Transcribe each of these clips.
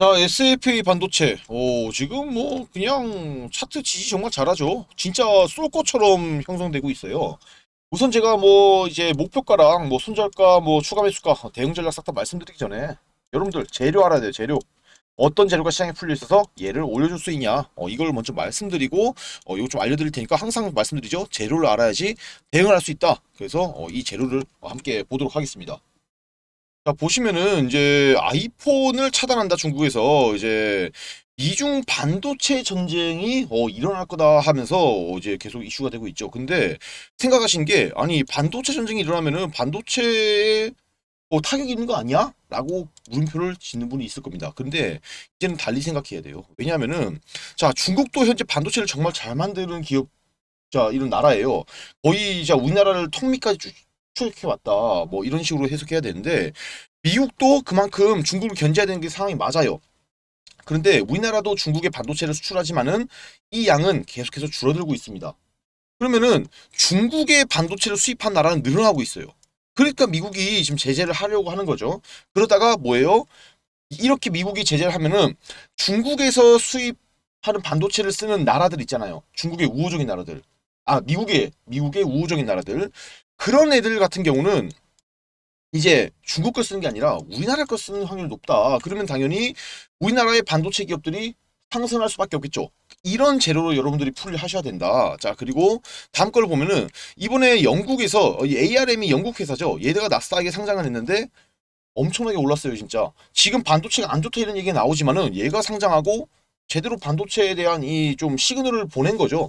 자, SFA 반도체. 오, 지금 뭐 그냥 차트 지지 정말 잘하죠. 진짜 쏠 것처럼 형성되고 있어요. 우선 제가 뭐 이제 목표가랑 뭐 손절가, 뭐 추가 매수가, 대응 전략 싹 다 말씀드리기 전에 여러분들 재료 알아야 돼요. 재료. 어떤 재료가 시장에 풀려 있어서 얘를 올려줄 수 있냐? 어, 이걸 먼저 말씀드리고 어, 이거 좀 알려드릴 테니까 항상 말씀드리죠. 재료를 알아야지 대응을 할 수 있다. 그래서 어, 이 재료를 함께 보도록 하겠습니다. 자, 보시면은 이제 아이폰을 차단한다 중국에서 이제 이중 반도체 전쟁이 어, 일어날 거다 하면서 어, 이제 계속 이슈가 되고 있죠. 근데 생각하신 게 아니 반도체 전쟁이 일어나면은 반도체에 어, 타격이 있는 거 아니야? 라고 물음표를 짓는 분이 있을 겁니다. 근데 이제는 달리 생각해야 돼요. 왜냐하면은 자 중국도 현재 반도체를 정말 잘 만드는 기업 자 이런 나라예요. 거의 자 우리나라를 턱 밑까지 쭉 추격해 왔다. 뭐 이런 식으로 해석해야 되는데 미국도 그만큼 중국을 견제해야 되는 게 상황이 맞아요. 그런데 우리나라도 중국에 반도체를 수출하지만은 이 양은 계속해서 줄어들고 있습니다. 그러면은 중국의 반도체를 수입한 나라는 늘어나고 있어요. 그러니까 미국이 지금 제재를 하려고 하는 거죠. 그러다가 뭐예요? 이렇게 미국이 제재를 하면은 중국에서 수입하는 반도체를 쓰는 나라들 있잖아요. 중국의 우호적인 나라들. 아, 미국의 미국의 우호적인 나라들. 그런 애들 같은 경우는 이제 중국 걸 쓰는 게 아니라 우리나라 걸 쓰는 확률이 높다. 그러면 당연히 우리나라의 반도체 기업들이 상승할 수밖에 없겠죠. 이런 재료로 여러분들이 풀을 하셔야 된다. 자, 그리고 다음 걸 보면은 이번에 영국에서 이 ARM이 영국 회사죠. 얘네가 나스닥에 상장을 했는데 엄청나게 올랐어요, 진짜. 지금 반도체가 안 좋다 이런 얘기가 나오지만은 얘가 상장하고 제대로 반도체에 대한 이 좀 시그널을 보낸 거죠.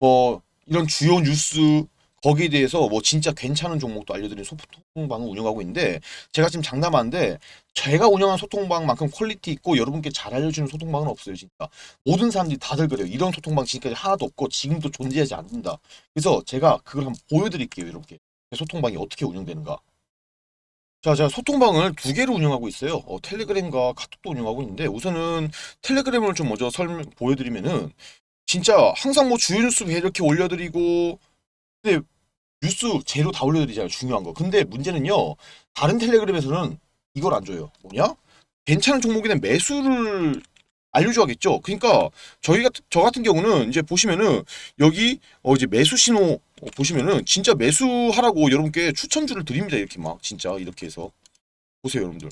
뭐 이런 주요 뉴스 거기에 대해서 뭐 진짜 괜찮은 종목도 알려드리는 소통방을 운영하고 있는데 제가 지금 장담하는데 제가 운영한 소통방만큼 퀄리티 있고 여러분께 잘 알려주는 소통방은 없어요 진짜. 모든 사람들이 다들 그래요. 이런 소통방 지금까지 하나도 없고 지금도 존재하지 않는다. 그래서 제가 그걸 한번 보여드릴게요 이렇게 소통방이 어떻게 운영되는가. 자, 제가 소통방을 두 개를 운영하고 있어요. 어, 텔레그램과 카톡도 운영하고 있는데 우선은 텔레그램을 좀 먼저 설명 보여드리면은 진짜 항상 뭐 주요 뉴스 이렇게 올려드리고 근데 뉴스 재료 다 올려드리잖아요. 중요한 거. 근데 문제는요. 다른 텔레그램에서는 이걸 안 줘요. 뭐냐? 괜찮은 종목에는 매수를 알려줘야겠죠. 그러니까 저희 같은 저 같은 경우는 이제 보시면은 여기 어 이제 매수 신호 어, 보시면은 진짜 매수하라고 여러분께 추천주를 드립니다. 이렇게 막 진짜 이렇게 해서 보세요, 여러분들.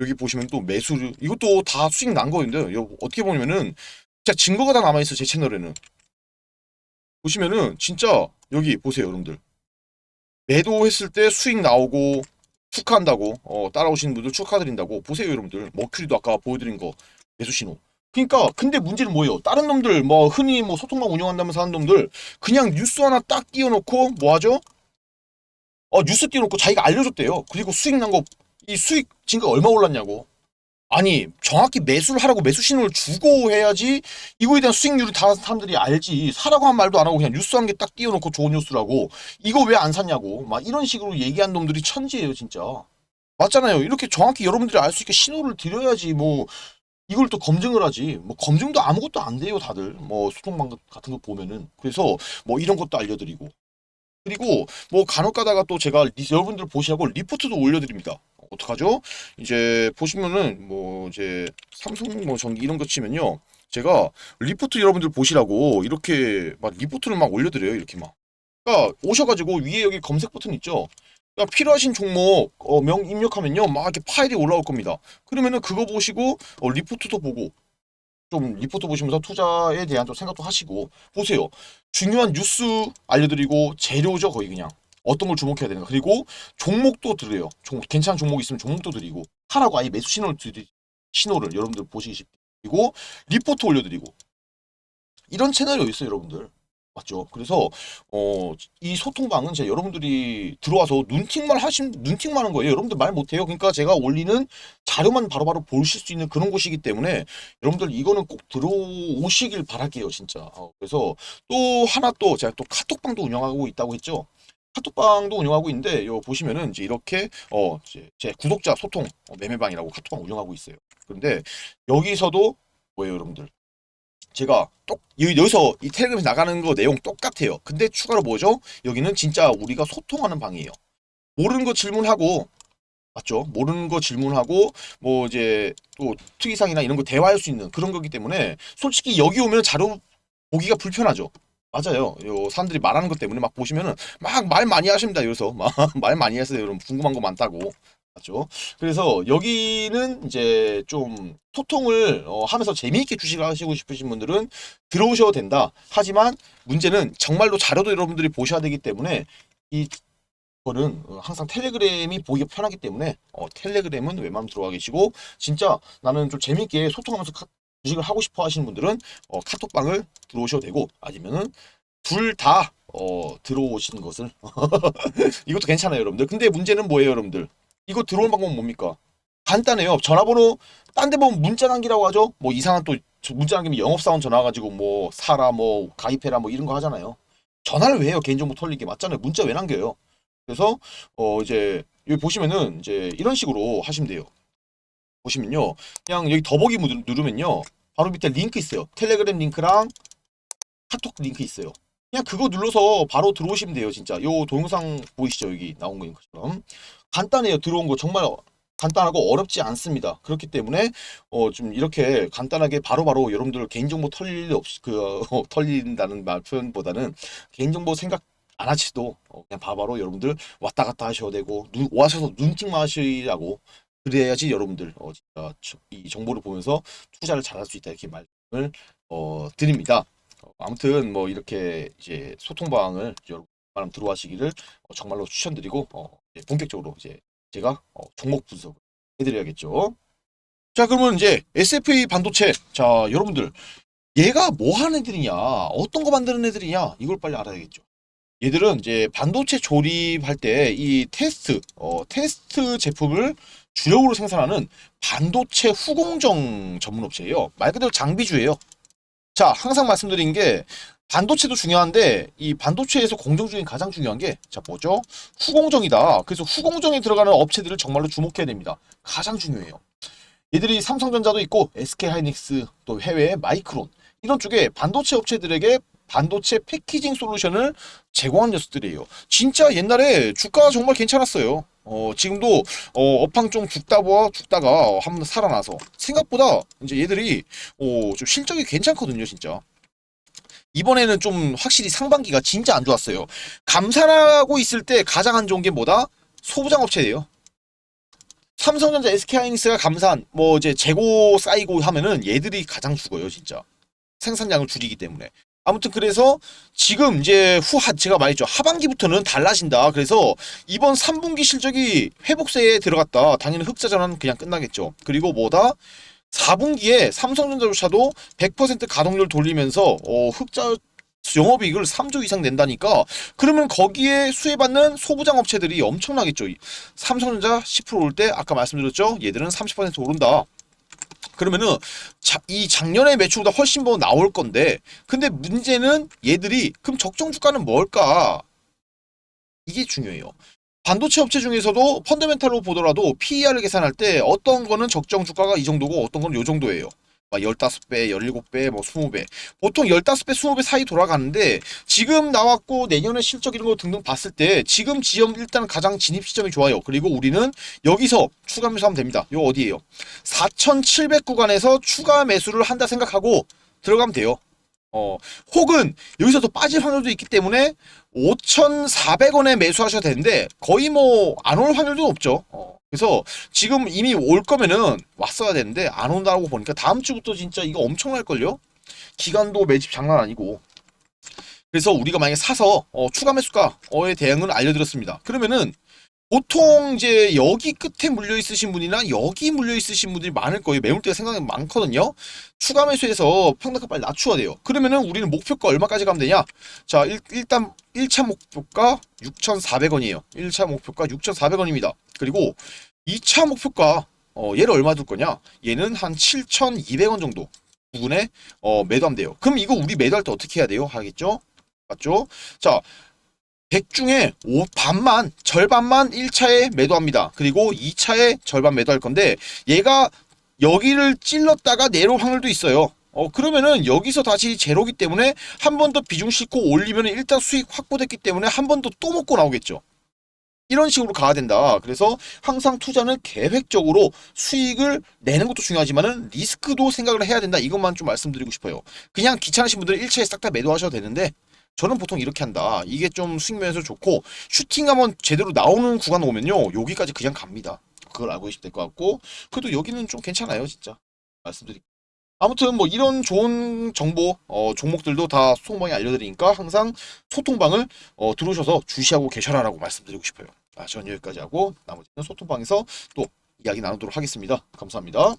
여기 보시면 또 매수를 이것도 다 수익 난 거인데 요 어떻게 보면은 진짜 증거가 다 남아 있어 제 채널에는. 보시면은 진짜 여기 보세요, 여러분들. 매도했을 때 수익 나오고 축하한다고 어, 따라오시는 분들 축하드린다고 보세요, 여러분들. 머큐리도 아까 보여드린 거 매수 신호. 그러니까 근데 문제는 뭐예요? 다른 놈들 뭐 흔히 뭐 소통망 운영한다면서 하는 놈들 그냥 뉴스 하나 딱 띄워놓고 뭐 하죠? 어 뉴스 띄워놓고 자기가 알려줬대요. 그리고 수익 난 거 이 수익 지금 얼마 올랐냐고. 아니 정확히 매수를 하라고 매수 신호를 주고 해야지 이거에 대한 수익률을 다 사람들이 알지. 사라고 한 말도 안 하고 그냥 뉴스 한 개 딱 띄워놓고 좋은 뉴스라고. 이거 왜 안 샀냐고. 막 이런 식으로 얘기한 놈들이 천지예요 진짜. 맞잖아요. 이렇게 정확히 여러분들이 알 수 있게 신호를 드려야지 뭐 이걸 또 검증을 하지. 뭐 검증도 아무것도 안 돼요 다들. 뭐 소통방 같은 거 보면은. 그래서 뭐 이런 것도 알려드리고. 그리고 뭐 간혹 가다가 또 제가 리- 여러분들 보시라고 리포트도 올려드립니다 어떡하죠? 이제 보시면은 뭐 이제 삼성 뭐 전기 이런 거 치면요. 제가 리포트 여러분들 보시라고 이렇게 막 리포트를 막 올려드려요. 이렇게 막. 그러니까 오셔가지고 위에 여기 검색 버튼 있죠. 그러니까 필요하신 종목 어, 명 입력하면요. 막 이렇게 파일이 올라올 겁니다. 그러면은 그거 보시고 어, 리포트도 보고 좀 리포트 보시면서 투자에 대한 좀 생각도 하시고 보세요. 중요한 뉴스 알려드리고 재료죠 거의 그냥. 어떤 걸 주목해야 되는가. 그리고 종목도 드려요. 종, 괜찮은 종목 있으면 종목도 드리고 하라고 아예 매수 신호를 드리 신호를 여러분들 보시기 쉽게 그리고 리포트 올려드리고 이런 채널이 어디 있어요, 여러분들. 맞죠? 그래서 어, 이 소통방은 제가 여러분들이 들어와서 눈팅만 하신 눈팅만 하는 거예요. 여러분들 말 못해요. 그러니까 제가 올리는 자료만 바로바로 보실 수 있는 그런 곳이기 때문에 여러분들 이거는 꼭 들어오시길 바랄게요, 진짜. 어, 그래서 또 하나 또 제가 또 카톡방도 운영하고 있다고 했죠. 카톡방도 운영하고 있는데 요 보시면은 이제 이렇게 어 이제 제 구독자 소통 어, 매매방이라고 카톡방 운영하고 있어요. 그런데 여기서도 뭐예요, 여러분들? 제가 똑 여기- 여기서 이 텔레그램에서 나가는 거 내용 똑같아요. 근데 추가로 뭐죠? 여기는 진짜 우리가 소통하는 방이에요. 모르는 거 질문하고 맞죠? 모르는 거 질문하고 뭐 이제 또 특이사항이나 이런 거 대화할 수 있는 그런 거기 때문에 솔직히 여기 오면 자료 보기가 불편하죠. 맞아요. 요 사람들이 말하는 것 때문에 막 보시면은 막 말 많이 하십니다. 여기서 막 말 많이 하세요. 여러분 궁금한 거 많다고. 맞죠? 그래서 여기는 이제 좀 소통을 어, 하면서 재미있게 주식을 하시고 싶으신 분들은 들어오셔도 된다. 하지만 문제는 정말로 자료도 여러분들이 보셔야 되기 때문에 이 거는 어, 항상 텔레그램이 보기가 편하기 때문에 어, 텔레그램은 웬만하면 들어가 계시고 진짜 나는 좀 재미있게 소통하면서 카- 주식을 하고 싶어 하시는 분들은 어, 카톡방을 들어오셔도 되고 아니면은 둘다 어, 들어오시는 것을. 이것도 괜찮아요 여러분들. 근데 문제는 뭐예요 여러분들? 이거 들어온 방법은 뭡니까? 간단해요. 전화번호 딴 데 보면 문자 남기라고 하죠? 뭐 이상한 또 저- 문자 남기면 영업사원 전화 가지고 뭐 사라 뭐 가입해라 뭐 이런 거 하잖아요. 전화를 왜 해요? 개인정보 털리게 맞잖아요. 문자 왜 남겨요? 그래서 어 이제 여기 보시면은 이제 이런 식으로 하시면 돼요 보시면요. 그냥 여기 더보기 누르- 누르면요. 바로 밑에 링크 있어요. 텔레그램 링크랑 카톡 링크 있어요. 그냥 그거 눌러서 바로 들어오시면 돼요 진짜. 요 동영상 보이시죠? 여기 나온 거처럼. 간단해요. 들어온 거 정말 간단하고 어렵지 않습니다. 그렇기 때문에 어 좀 이렇게 간단하게 바로바로 여러분들 개인정보 털릴 일 없이 그 어, 털린다는 말 표현보다는 개인정보 생각 안 하시도 어, 그냥 바로바로 여러분들 왔다 갔다 하셔도 되고 눈, 와셔서 눈팅만 하시라고 그래야지 여러분들 어, 진짜 저- 이 정보를 보면서 투자를 잘할 수 있다 이렇게 말씀을 어, 드립니다. 어, 아무튼 뭐 이렇게 이제 소통 방을 여러분 많은 들어와시기를 어, 정말로 추천드리고 어, 이제 본격적으로 이제 제가 어, 종목 분석을 해드려야겠죠. 자 그러면 이제 SFA 반도체 자 여러분들 얘가 뭐 하는 애들이냐 어떤 거 만드는 애들이냐 이걸 빨리 알아야겠죠. 얘들은 이제 반도체 조립할 때 이 테스트 어, 테스트 제품을 주력으로 생산하는 반도체 후공정 전문 업체예요. 말 그대로 장비주예요. 자, 항상 말씀드린 게 반도체도 중요한데 이 반도체에서 공정 중에 가장 중요한 게 자, 뭐죠? 후공정이다. 그래서 후공정에 들어가는 업체들을 정말로 주목해야 됩니다. 가장 중요해요. 얘들이 삼성전자도 있고 SK 하이닉스 또 해외의 마이크론 이런 쪽에 반도체 업체들에게 반도체 패키징 솔루션을 제공한 녀석들이에요. 진짜 옛날에 주가 정말 괜찮았어요. 어, 지금도 어, 업황 좀 죽다가 죽다가 한번 살아나서 생각보다 이제 얘들이 어, 좀 실적이 괜찮거든요, 진짜. 이번에는 좀 확실히 상반기가 진짜 안 좋았어요. 감산하고 있을 때 가장 안 좋은 게 뭐다? 소부장 업체예요. 삼성전자, SK하이닉스가 감산, 뭐 이제 재고 쌓이고 하면은 얘들이 가장 죽어요, 진짜. 생산량을 줄이기 때문에. 아무튼 그래서 지금 이제 후하 제가 말했죠. 하반기부터는 달라진다. 그래서 이번 3분기 실적이 회복세에 들어갔다. 당연히 흑자 전환 그냥 끝나겠죠. 그리고 뭐다? 4분기에 삼성전자조차도 100% 가동률 돌리면서 어, 흑자 영업이익을 3조 이상 낸다니까 그러면 거기에 수혜받는 소부장 업체들이 엄청나겠죠. 이 삼성전자 10% 오를 때 아까 말씀드렸죠. 얘들은 30% 오른다. 그러면은 자, 이 작년의 매출보다 훨씬 더 나올 건데 근데 문제는 얘들이 그럼 적정 주가는 뭘까? 이게 중요해요. 반도체 업체 중에서도 펀더멘탈로 보더라도 PER을 계산할 때 어떤 거는 적정 주가가 이 정도고 어떤 건요 정도예요. 막 15배, 17배, 뭐 20배. 보통 15배, 20배 사이 돌아가는데 지금 나왔고 내년에 실적 이런 거 등등 봤을 때 지금 지점 일단 가장 진입 시점이 좋아요. 그리고 우리는 여기서 추가 매수하면 됩니다. 요 어디예요? 4,700 구간에서 추가 매수를 한다 생각하고 들어가면 돼요. 어, 혹은 여기서 더 빠질 확률도 있기 때문에 5,400원에 매수하셔도 되는데 거의 뭐 안 올 확률도 없죠. 어, 그래서 지금 이미 올 거면은 왔어야 되는데 안 온다고 보니까 다음 주부터 진짜 이거 엄청날걸요? 기간도 매집 장난 아니고. 그래서 우리가 만약에 사서 어, 추가 매수가에 대응을 알려드렸습니다. 그러면은 보통 이제 여기 끝에 물려 있으신 분이나 여기 물려 있으신 분들이 많을 거예요. 매물대가 생각이 많거든요. 추가 매수해서 평단가 빨리 낮춰야 돼요. 그러면은 우리는 목표가 얼마까지 가면 되냐? 자, 일, 일단 1차 목표가 6,400원이에요. 1차 목표가 6,400원입니다. 그리고 2차 목표가 어, 얘를 얼마 둘 거냐? 얘는 한 7,200원 정도 부분에 어, 매도하면 돼요. 그럼 이거 우리 매도할 때 어떻게 해야 돼요? 하겠죠? 맞죠? 자, 100 중에 5, 반만, 절반만 1차에 매도합니다. 그리고 2차에 절반 매도할 건데 얘가 여기를 찔렀다가 내려올 확률도 있어요. 어, 그러면은 여기서 다시 제로기 때문에 한 번 더 비중 싣고 올리면 일단 수익 확보됐기 때문에 한 번 더 또 먹고 나오겠죠. 이런 식으로 가야 된다. 그래서 항상 투자는 계획적으로 수익을 내는 것도 중요하지만은 리스크도 생각을 해야 된다. 이것만 좀 말씀드리고 싶어요. 그냥 귀찮으신 분들은 1차에 싹 다 매도하셔도 되는데 저는 보통 이렇게 한다. 이게 좀 수익 면에서 좋고 슈팅하면 제대로 나오는 구간 오면요. 여기까지 그냥 갑니다. 그걸 알고 계시면 될 것 같고 그래도 여기는 좀 괜찮아요. 진짜 말씀드릴게요. 아무튼 뭐 이런 좋은 정보 어, 종목들도 다 소통방에 알려드리니까 항상 소통방을 어, 들어오셔서 주시하고 계셔라라고 말씀드리고 싶어요. 아, 전 여기까지 하고 나머지는 소통방에서 또 이야기 나누도록 하겠습니다. 감사합니다.